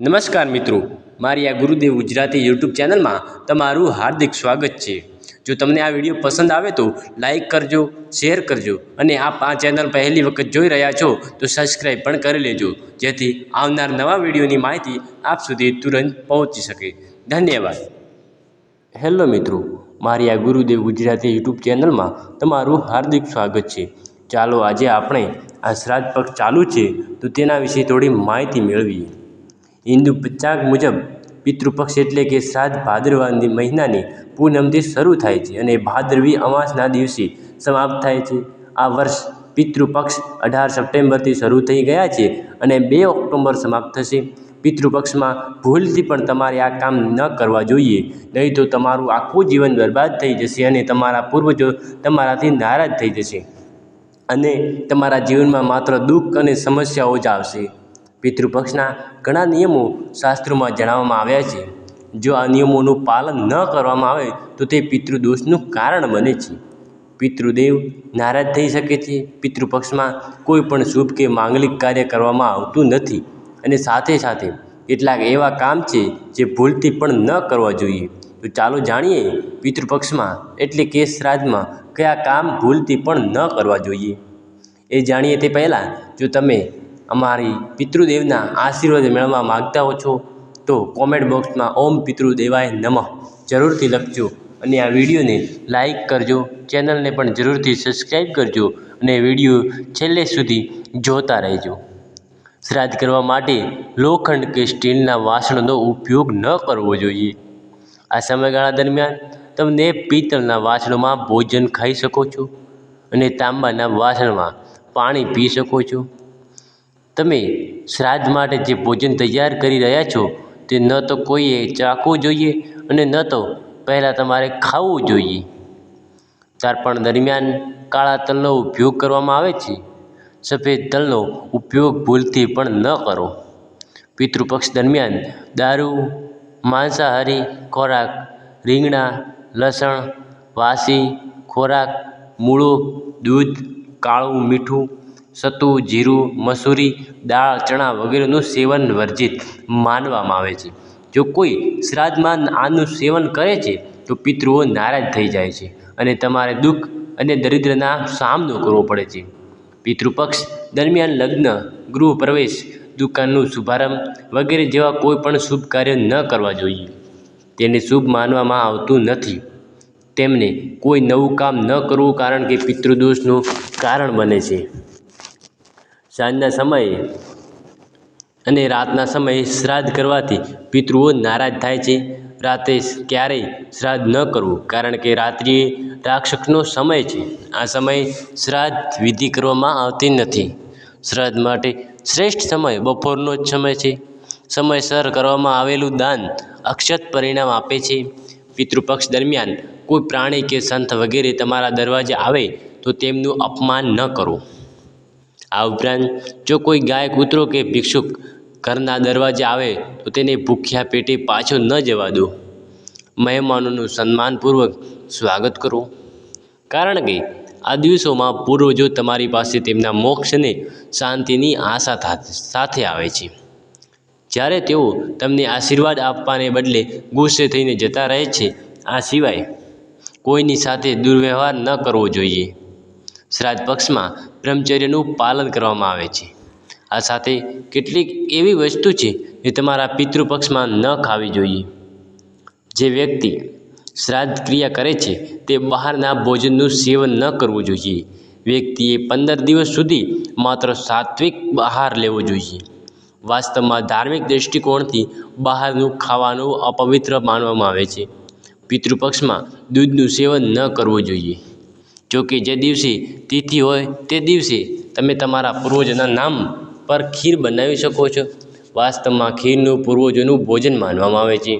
નમસ્કાર મિત્રો, મારી આ ગુરુદેવ ગુજરાતી યુટ્યુબ ચેનલમાં તમારું હાર્દિક સ્વાગત છે. જો તમને આ વીડિયો પસંદ આવે તો લાઈક કરજો, શેર કરજો અને આપ આ ચેનલ પહેલી વખત જોઈ રહ્યા છો તો સબસ્ક્રાઈબ પણ કરી લેજો, જેથી આવનાર નવા વિડીયોની માહિતી આપ સુધી તુરંત પહોંચી શકે. ધન્યવાદ. હેલો મિત્રો, મારી આ ગુરુદેવ ગુજરાતી યુટ્યુબ ચેનલમાં તમારું હાર્દિક સ્વાગત છે. ચાલો આજે આપણે આ શ્રાદ્ધ પક્ષ ચાલુ છે તો તેના વિશે થોડી માહિતી મેળવીએ. હિન્દુ પંચાંગ મુજબ પિતૃપક્ષ એટલે કે શ્રાદ્ધ ભાદરવા મહિનાની પૂનમથી શરૂ થાય છે અને ભાદરવી અમાસના દિવસે સમાપ્ત થાય છે. આ વર્ષ પિતૃપક્ષ અઢાર સપ્ટેમ્બરથી શરૂ થઈ ગયા છે અને બે ઓક્ટોબર સમાપ્ત થશે. પિતૃપક્ષમાં ભૂલથી પણ તમારે આ કામ ન કરવા જોઈએ, નહીં તો તમારું આખું જીવન બરબાદ થઈ જશે અને તમારા પૂર્વજો તમારાથી નારાજ થઈ જશે અને તમારા જીવનમાં માત્ર દુઃખ અને સમસ્યાઓ જ આવશે. પિતૃપક્ષના ઘણા નિયમો શાસ્ત્રોમાં જણાવવામાં આવ્યા છે. જો આ નિયમોનું પાલન ન કરવામાં આવે, તો તે પિતૃદોષનું કારણ બને છે. પિતૃદેવ નારાજ થઈ શકે છે. પિતૃપક્ષમાં કોઈ પણ શુભ કે માંગલિક કાર્ય કરવામાં આવતું નથી. અને સાથે સાથે કેટલાક એવા કામ છે જે ભૂલથી પણ ન કરવા જોઈએ. તો ચાલો જાણીએ પિતૃપક્ષમાં એટલે કે શ્રાદ્ધમાં કયા કામ ભૂલથી પણ ન કરવા જોઈએ. એ જાણીએ તે પહેલાં, જો તમે અમારી પિતૃદેવના આશીર્વાદ મેળવવા માગતા હો છો, તો કોમેન્ટ બોક્સમાં ઓમ પિતૃદેવાય નમઃ જરૂરથી લખજો અને આ વિડીયોને લાઇક કરજો, ચેનલને પણ જરૂરથી સબસ્ક્રાઈબ કરજો અને વીડિયો છેલ્લે સુધી જોતા રહેજો. શ્રાદ્ધ કરવા માટે લોખંડ કે સ્ટીલના વાસણનો ઉપયોગ ન કરવો જોઈએ. આ સમયગાળા દરમિયાન તમને પિત્તળના વાસણોમાં ભોજન ખાઈ શકો છો અને તાંબાના વાસણમાં પાણી પી શકો છો. તમે શ્રાદ્ધ માટે જે ભોજન તૈયાર કરી રહ્યા છો, તે ન તો કોઈએ ચાખવું જોઈએ અને ન તો પહેલાં તમારે ખાવું જોઈએ. તારપણ દરમિયાન કાળા તલનો ઉપયોગ કરવામાં આવે છે. સફેદ તલનો ઉપયોગ ભૂલથી પણ ન કરો. પિતૃપક્ષ દરમિયાન દારૂ, માંસાહારી ખોરાક, રીંગણા, લસણ, વાસી ખોરાક, મૂળો, દૂધ, કાળું મીઠું સત્તુ, જીરું, મસૂરી, દાળ, ચણા વગેરેનું સેવન વર્જિત માનવામાં આવે છે. જો કોઈ શ્રાદ્ધમાં આનું સેવન કરે છે, તો પિતૃઓ નારાજ થઈ જાય છે અને તમારે દુઃખ અને દરિદ્રના સામનો કરવો પડે છે. પિતૃપક્ષ દરમિયાન લગ્ન, ગૃહ પ્રવેશ, દુકાનનું શુભારંભ વગેરે જેવા કોઈ પણ શુભ કાર્ય ન કરવા જોઈએ. તેને શુભ માનવામાં આવતું નથી. તેમને કોઈ નવું કામ ન કરવું કારણ કે પિતૃદોષનું કારણ બને છે. સાંજના સમયે અને રાતના સમયે શ્રાદ્ધ કરવાથી પિતૃઓ નારાજ થાય છે. રાતે ક્યારેય શ્રાદ્ધ ન કરવું, કારણ કે રાત્રિએ રાક્ષસનો સમય છે. આ સમયે શ્રાદ્ધ વિધિ કરવામાં આવતી નથી. શ્રાદ્ધ માટે શ્રેષ્ઠ સમય બપોરનો જ સમય છે. સમયસર કરવામાં આવેલું દાન અક્ષત પરિણામ આપે છે. પિતૃપક્ષ દરમિયાન કોઈ પ્રાણી કે સંત વગેરે તમારા દરવાજે આવે તો તેમનું અપમાન ન કરો. આ ઉપરાંત જો કોઈ ગાય કૂતરો કે ભિક્ષુક ઘરના દરવાજે આવે, તો તેને ભૂખ્યા પેટે પાછો ન જવા દો. મહેમાનોનું સન્માનપૂર્વક સ્વાગત કરો. કારણ કે આ દિવસોમાં પૂર્વજો તમારી પાસે તેમના મોક્ષને શાંતિની આશા સાથે આવે છે. જ્યારે તેઓ તમને આશીર્વાદ આપવાને બદલે ગુસ્સે થઈને જતા રહે છે, આ સિવાય કોઈની સાથે દુર્વ્યવહાર ન કરવો જોઈએ. શ્રાદ્ધ પક્ષમાં બ્રહ્મચર્યનું પાલન કરવામાં આવે છે. આ સાથે કેટલીક એવી વસ્તુ છે જે તમારા પિતૃપક્ષમાં ન ખાવી જોઈએ. જે વ્યક્તિ શ્રાદ્ધ ક્રિયા કરે છે તે બહારના ભોજનનું સેવન ન કરવું જોઈએ. વ્યક્તિએ પંદર દિવસ સુધી માત્ર સાત્વિક આહાર લેવો જોઈએ. વાસ્તવમાં ધાર્મિક દૃષ્ટિકોણથી બહારનું ખાવાનું અપવિત્ર માનવામાં આવે છે. પિતૃપક્ષમાં દૂધનું સેવન ન કરવું જોઈએ. જોકે જે દિવસે તિથિ હોય તે દિવસે તમે તમારા પૂર્વજોના નામ પર ખીર બનાવી શકો છો. વાસ્તવમાં ખીરનું પૂર્વજોનું ભોજન માનવામાં આવે છે.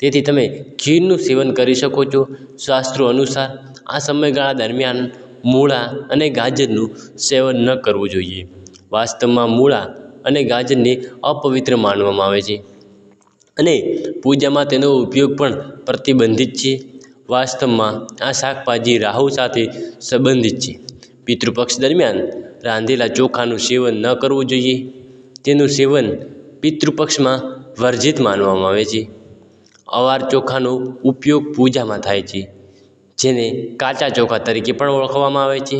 તેથી તમે ખીરનું સેવન કરી શકો છો. શાસ્ત્રો અનુસાર આ સમયગાળા દરમિયાન મૂળા અને ગાજરનું સેવન ન કરવું જોઈએ. વાસ્તવમાં મૂળા અને ગાજરને અપવિત્ર માનવામાં આવે છે. અને પૂજામાં તેનો ઉપયોગ પણ પ્રતિબંધિત છે. વાસ્તવમાં આ શાકભાજી રાહુ સાથે સંબંધિત છે. પિતૃપક્ષ દરમિયાન રાંધેલા ચોખાનું સેવન ન કરવું જોઈએ. તેનું સેવન પિતૃપક્ષમાં વર્જિત માનવામાં આવે છે. અવાર ચોખાનો ઉપયોગ પૂજામાં થાય છે, જેને કાચા ચોખા તરીકે પણ ઓળખવામાં આવે છે.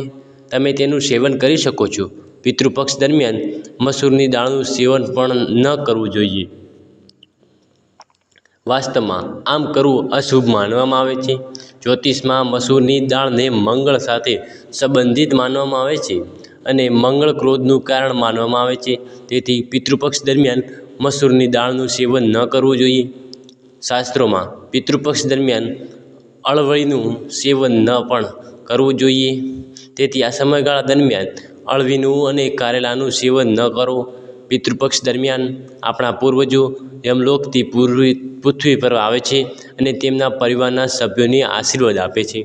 તમે તેનું સેવન કરી શકો છો. પિતૃપક્ષ દરમિયાન મસૂરની દાળનું સેવન પણ ન કરવું જોઈએ. વાસ્તવમાં આમ કરવું અશુભ માનવામાં આવે છે. જ્યોતિષમાં મસૂરની દાળને મંગળ સાથે સંબંધિત માનવામાં આવે છે અને મંગળ ક્રોધનું કારણ માનવામાં આવે છે. તેથી પિતૃપક્ષ દરમિયાન મસૂરની દાળનું સેવન ન કરવું જોઈએ. શાસ્ત્રોમાં પિતૃપક્ષ દરમિયાન અળવળીનું સેવન ન પણ કરવું જોઈએ. તેથી આ સમયગાળા દરમિયાન અળવીનું અને કારેલાનું સેવન ન કરો. પિતૃપક્ષ દરમિયાન આપણા પૂર્વજો યમલોકથી પૂર્વી પૃથ્વી પર આવે છે અને તેમના પરિવારના સભ્યોને આશીર્વાદ આપે છે.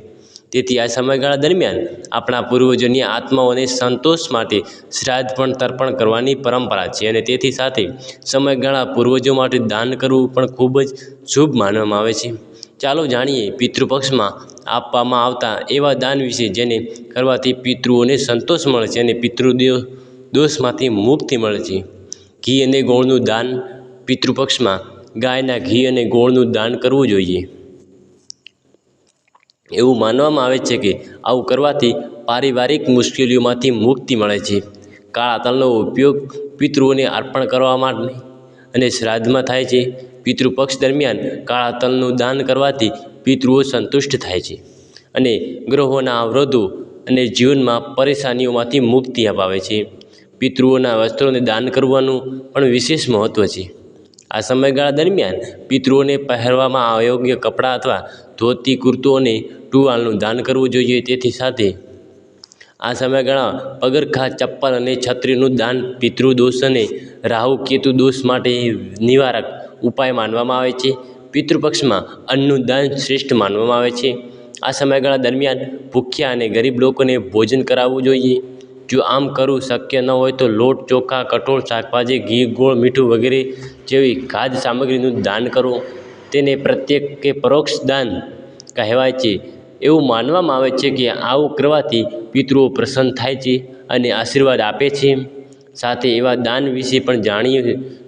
તેથી આ સમયગાળા દરમિયાન આપણા પૂર્વજોની આત્માઓને સંતોષ માટે શ્રાદ્ધ પણ તર્પણ કરવાની પરંપરા છે અને તેથી સાથે સમયગાળા પૂર્વજો માટે દાન કરવું પણ ખૂબ જ શુભ માનવામાં આવે છે. ચાલો જાણીએ પિતૃપક્ષમાં આપવામાં આવતા એવા દાન વિશે જેને કરવાથી પિતૃઓને સંતોષ મળે છે અને પિતૃ દોષમાંથી મુક્તિ મળે છે. ઘી અને ગોળનું દાન પિતૃપક્ષમાં ગાયના ઘી અને ગોળનું દાન કરવું જોઈએ. એવું માનવામાં આવે છે કે આવું કરવાથી પારિવારિક મુશ્કેલીઓમાંથી મુક્તિ મળે છે. કાળા તલનો ઉપયોગ પિતૃઓને અર્પણ કરવા માટે અને શ્રાદ્ધમાં થાય છે. પિતૃપક્ષ દરમિયાન કાળા તલનું દાન કરવાથી પિતૃઓ સંતુષ્ટ થાય છે અને ગ્રહોના અવરોધો અને જીવનમાં પરેશાનીઓમાંથી મુક્તિ અપાવે છે. પિતૃઓના વસ્ત્રોને દાન કરવાનું પણ વિશેષ મહત્ત્વ છે. આ સમયગાળા દરમિયાન પિતૃઓને પહેરવામાં અયોગ્ય કપડાં અથવા ધોતી કુર્તો અને ટુવાલનું દાન કરવું જોઈએ. તેથી સાથે આ સમયગાળા પગરખાં, ચપ્પલ અને છત્રીનું દાન પિતૃદોષ અને રાહુ કેતુ દોષ માટે નિવારક ઉપાય માનવામાં આવે છે. પિતૃપક્ષમાં અન્નનું દાન શ્રેષ્ઠ માનવામાં આવે છે. આ સમયગાળા દરમિયાન ભૂખ્યા અને ગરીબ લોકોને ભોજન કરાવવું જોઈએ. જો આમ કરવું શક્ય ન હોય તો લોટ, ચોખા, કઠોળ, શાકભાજી, ઘી, ગોળ, મીઠું વગેરે જેવી ખાદ્ય સામગ્રીનું દાન કરો તેને પ્રત્યેક કે પરોક્ષ દાન કહેવાય છે. એવું માનવામાં આવે છે કે આવું કરવાથી પિતૃઓ પ્રસન્ન થાય છે અને આશીર્વાદ આપે છે. સાથે એવા દાન વિશે પણ જાણીએ,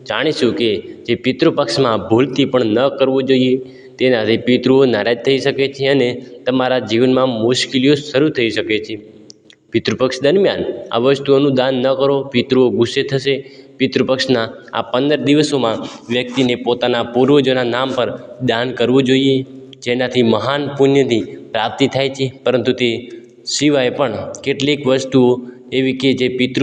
જાણીશું કે જે પિતૃપક્ષમાં ભૂલથી પણ ન કરવું જોઈએ, તેનાથી પિતૃઓ નારાજ થઈ શકે છે અને તમારા જીવનમાં મુશ્કેલીઓ શરૂ થઈ શકે છે. પિતૃપક્ષ દરમિયાન આ વસ્તુઓનું દાન ન કરો, પિતૃઓ ગુસ્સે થશે પિતૃપક્ષના આ પંદર દિવસોમાં વ્યક્તિને પોતાના પૂર્વજોના નામ પર દાન કરવું જોઈએ, જેનાથી મહાન પુણ્યની પ્રાપ્તિ થાય છે. પરંતુ તે સિવાય પણ કેટલીક વસ્તુઓ એવી કે જે પિતૃ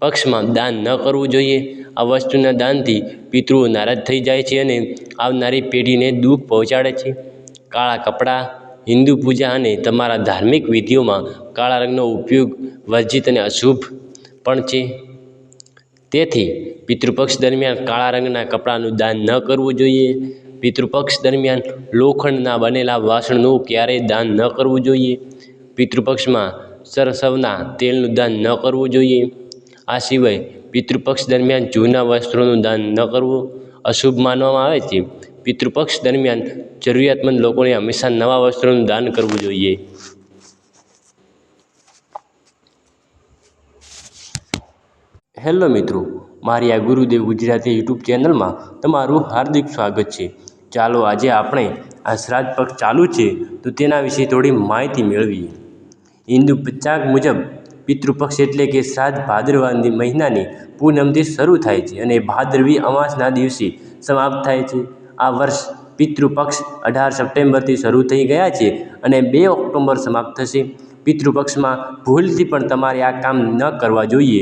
પક્ષમાં દાન ન કરવું જોઈએ. આ વસ્તુના દાનથી પિતૃઓ નારાજ થઈ જાય છે અને આવનારી પેઢીને દુઃખ પહોંચાડે છે. કાળા કપડાં, હિન્દુ પૂજા અને તમારા ધાર્મિક વિધિઓમાં કાળા રંગનો ઉપયોગ વર્જિત અને અશુભ પણ છે. તેથી પિતૃપક્ષ દરમિયાન કાળા રંગના કપડાનું દાન ન કરવું જોઈએ. પિતૃપક્ષ દરમિયાન લોખંડના બનેલા વાસણનું ક્યારેય દાન ન કરવું જોઈએ. પિતૃપક્ષમાં સરસવના તેલનું દાન ન કરવું જોઈએ. આ સિવાય પિતૃપક્ષ દરમિયાન જૂના વસ્ત્રોનું દાન ન કરવું અશુભ માનવામાં આવે છે. પિતૃપક્ષ દરમિયાન જરૂરિયાતમંદ લોકોને હંમેશા નવા વસ્ત્રોનું દાન કરવું જોઈએ. હેલો મિત્રો, મારી આ ગુરુદેવ ગુજરાતી યુટ્યુબ ચેનલમાં તમારું હાર્દિક સ્વાગત છે. ચાલો આજે આપણે આ શ્રાદ્ધ પક્ષ ચાલુ છે, તો તેના વિશે થોડી માહિતી મેળવીએ. હિન્દુ પંચાંગ મુજબ પિતૃપક્ષ એટલે કે શ્રાદ્ધ ભાદરવાની મહિનાની પૂનમથી શરૂ થાય છે અને ભાદરવી અમાસના દિવસે સમાપ્ત થાય છે. આ વર્ષ પિતૃપક્ષ અઢાર સપ્ટેમ્બરથી શરૂ થઈ ગયા છે અને બે ઓક્ટોબર સમાપ્ત થશે. પિતૃપક્ષમાં ભૂલથી પણ તમારે આ કામ ન કરવા જોઈએ.